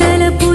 తలపు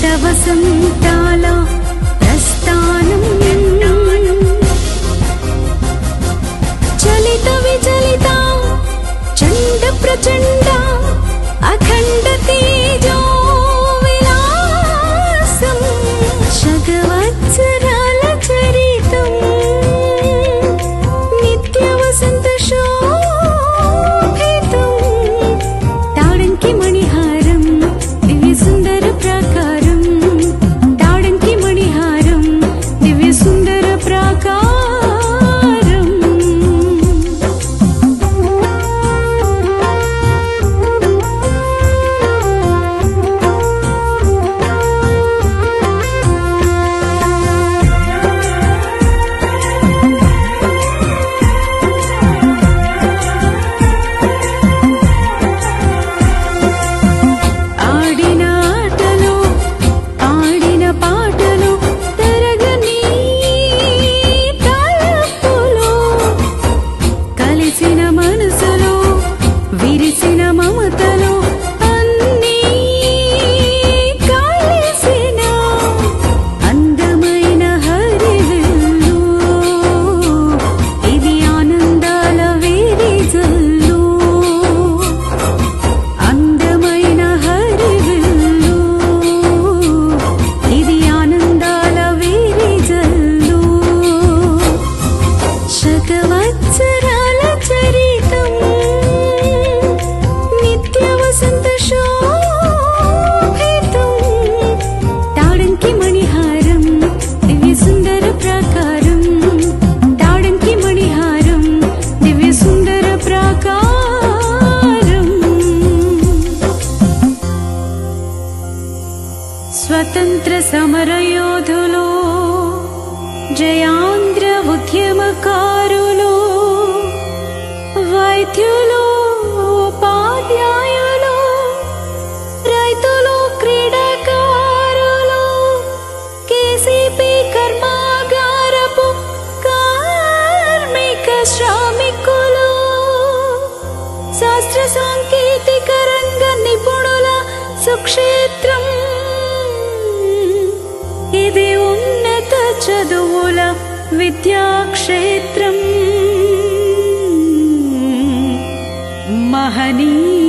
శవ సొంతాలా స్వాతంత్ర సమరయోధులు జయాంధ్ర ఉద్యమకారులు వైద్యులు ఉపాధ్యాయులు రైతులు క్రీడాకారులు కేసీపీ కర్మాగారపు కార్మిక శ్రామికులు శాస్త్ర సాంకేతిక రంగ నిపుణుల సుక్షేత్రం चदूलविद्याक्षेत्रम् महनी